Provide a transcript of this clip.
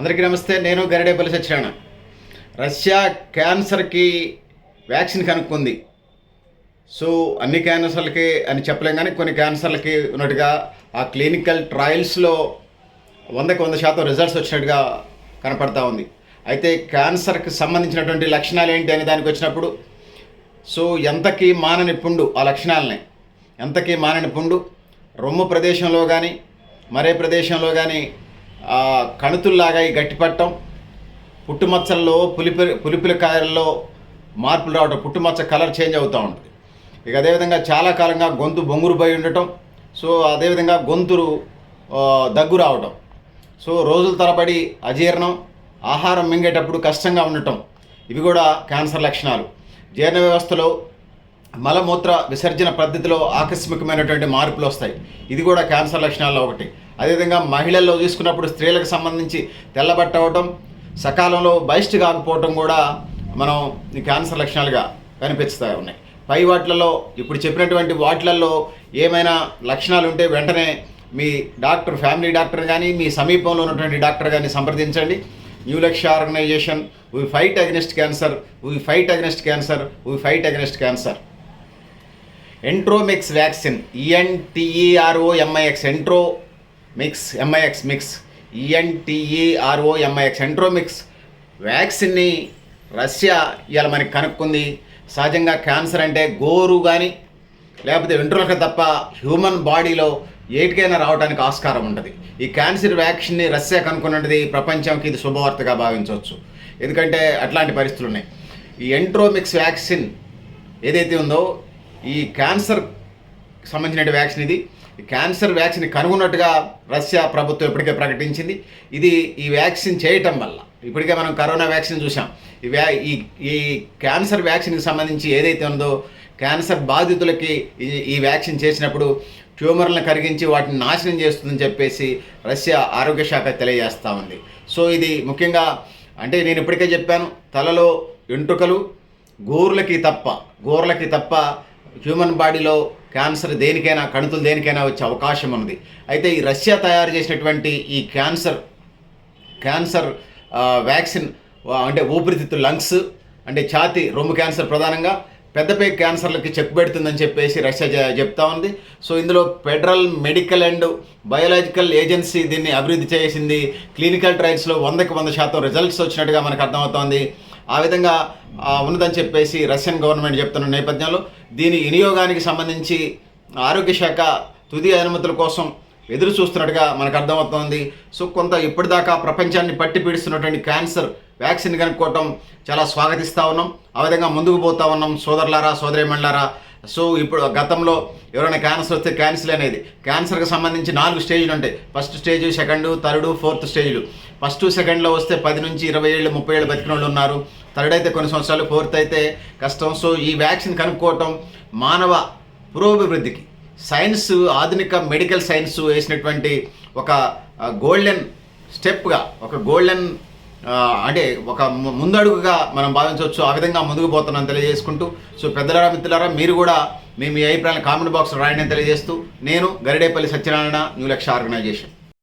అందరికీ నమస్తే నేను గరిడేపల్లి సత్యనారాయణ. రష్యా క్యాన్సర్కి వ్యాక్సిన్ కనుక్కుంది. సో అన్ని క్యాన్సర్లకి అని చెప్పలేం కానీ కొన్ని క్యాన్సర్లకి ఉన్నట్టుగా ఆ క్లినికల్ ట్రయల్స్లో వందకి వంద శాతం రిజల్ట్స్ వచ్చినట్టుగా కనపడతా ఉంది. అయితే క్యాన్సర్కి సంబంధించినటువంటి లక్షణాలు ఏంటి అనే దానికి వచ్చినప్పుడు సో ఎంతకి మానని పుండు ఆ లక్షణాలని. ఎంతకి మానని పుండు? రొమ్ము ప్రదేశంలో కానీ మరే ప్రదేశంలో కానీ కణుతుల్లాగా ఈ గట్టిపట్టం పుట్టుమచ్చల్లో పులిపి పులిపిల కాయల్లో మార్పులు రావడం పుట్టుమచ్చ కలర్ చేంజ్ అవుతూ ఉంటుంది. ఇక అదేవిధంగా చాలా కాలంగా గొంతు బొంగురుపై ఉండటం సో అదేవిధంగా గొంతురు దగ్గు రావటం. సో రోజుల తరబడి అజీర్ణం ఆహారం మింగేటప్పుడు కష్టంగా ఉండటం ఇవి కూడా క్యాన్సర్ లక్షణాలు. జీర్ణ వ్యవస్థలో మలమూత్ర విసర్జన పద్ధతిలో ఆకస్మికమైనటువంటి మార్పులు వస్తాయి. ఇది కూడా క్యాన్సర్ లక్షణాల్లో ఒకటి. అదేవిధంగా మహిళల్లో తీసుకున్నప్పుడు స్త్రీలకు సంబంధించి తెల్లబట్ట అవటం సకాలంలో బహిష్టు కాకపోవటం కూడా మనం ఈ క్యాన్సర్ లక్షణాలుగా కనిపిస్తూ ఉన్నాయి. పై వాటిలలో ఇప్పుడు చెప్పినటువంటి వాటిలలో ఏమైనా లక్షణాలు ఉంటే వెంటనే మీ డాక్టర్ ఫ్యామిలీ డాక్టర్ కానీ మీ సమీపంలో ఉన్నటువంటి డాక్టర్ కానీ సంప్రదించండి. New Lakshya organisation we fight against cancer we fight against cancer we fight against cancer. Enteromix vaccine E N T E R O M I X Enteromix M I X mix E N T E R O M I X Enteromix వ్యాక్సిన్ని Russia ఇవాళ మనకి కనుక్కుంది. సహజంగా cancer అంటే గోరు కానీ లేకపోతే వెంట్రులకు తప్ప human బాడీలో ఏటికైనా రావడానికి ఆస్కారం ఉంటుంది. ఈ క్యాన్సర్ వ్యాక్సిన్ని రష్యా కనుక్కున్నది ప్రపంచంకి ఇది శుభవార్తగా భావించవచ్చు. ఎందుకంటే అట్లాంటి పరిస్థితులు ఉన్నాయి. ఈ ఎంట్రోమిక్స్ వ్యాక్సిన్ ఏదైతే ఉందో ఈ క్యాన్సర్ సంబంధించిన వ్యాక్సిన్ ఇది. క్యాన్సర్ వ్యాక్సిన్ కనుగొన్నట్టుగా రష్యా ప్రభుత్వం ఇప్పటికే ప్రకటించింది. ఇది ఈ వ్యాక్సిన్ చేయటం వల్ల ఇప్పటికే మనం కరోనా వ్యాక్సిన్ చూసాం ఈ వ్యా ఈ ఈ క్యాన్సర్ వ్యాక్సిన్కి సంబంధించి ఏదైతే ఉందో క్యాన్సర్ బాధితులకి ఈ ఈ వ్యాక్సిన్ చేసినప్పుడు ట్యూమర్లను కరిగించి వాటిని నాశనం చేస్తుందని చెప్పేసి రష్యా ఆరోగ్య శాఖ తెలియజేస్తూ ఉంది. సో ఇది ముఖ్యంగా అంటే నేను ఇప్పటికే చెప్పాను తలలో వెంట్రుకలు గోర్లకి తప్ప గోర్లకి తప్ప హ్యూమన్ బాడీలో క్యాన్సర్ దేనికైనా కణుతులు దేనికైనా వచ్చే అవకాశం ఉంది అయితే ఈ రష్యా తయారు చేసినటువంటి ఈ క్యాన్సర్ క్యాన్సర్ వ్యాక్సిన్ అంటే ఊపిరితిత్తు లంగ్స్ అంటే ఛాతి రొమ్ము క్యాన్సర్ ప్రధానంగా పెద్దపై క్యాన్సర్లకి చెక్ పెడుతుందని చెప్పేసి రష్యా చెప్తా ఉంది. సో ఇందులో federal medical and biological agency దీన్ని అభివృద్ధి చేసింది. క్లినికల్ ట్రయల్స్లో వందకి వంద శాతం రిజల్ట్స్ వచ్చినట్టుగా మనకు అర్థమవుతోంది. ఆ విధంగా ఉన్నదని చెప్పేసి రష్యన్ గవర్నమెంట్ చెప్తున్న నేపథ్యంలో దీని వినియోగానికి సంబంధించి ఆరోగ్య శాఖ తుది అనుమతుల కోసం ఎదురు చూస్తున్నట్టుగా మనకు అర్థమవుతోంది. సో కొంత ఇప్పటిదాకా ప్రపంచాన్ని పట్టి పీడిస్తున్నటువంటి క్యాన్సర్ వ్యాక్సిన్ కనుక్కోవటం చాలా స్వాగతిస్తూ ఉన్నాం. ఆ విధంగా ముందుకు పోతా ఉన్నాం సోదరులారా సోదరిమణులారా. సో ఇప్పుడు గతంలో ఎవరైనా క్యాన్సర్ వస్తే క్యాన్సర్ అనేది క్యాన్సర్కి సంబంధించి నాలుగు స్టేజ్లు ఉంటాయి. First stage second third fourth స్టేజ్లు first సెకండ్లో వస్తే పది నుంచి ఇరవై ఏళ్ళు ముప్పై ఏళ్ళు బతికిన వాళ్ళు ఉన్నారు. థర్డ్ అయితే కొన్ని సంవత్సరాలు ఫోర్త్ అయితే కష్టం. సో ఈ వ్యాక్సిన్ కనుక్కోవటం మానవ పురోభివృద్ధికి సైన్స్ ఆధునిక మెడికల్ సైన్స్ వేసినటువంటి ఒక గోల్డెన్ స్టెప్గా ఒక గోల్డెన్ అంటే ఒక ము- ముందడుగుగా మనం భావించవచ్చు ఆ విధంగా ముందుకు పోతున్నాం తెలియజేసుకుంటూ సో పెద్దలారా మిత్రులారా మీరు కూడా మీ మీ అభిప్రాయాలు కామెంట్ బాక్స్లో రాయడం తెలియజేస్తూ నేను గరిడేపల్లి సత్యనారాయణ న్యూ లక్ష్య ఆర్గనైజేషన్.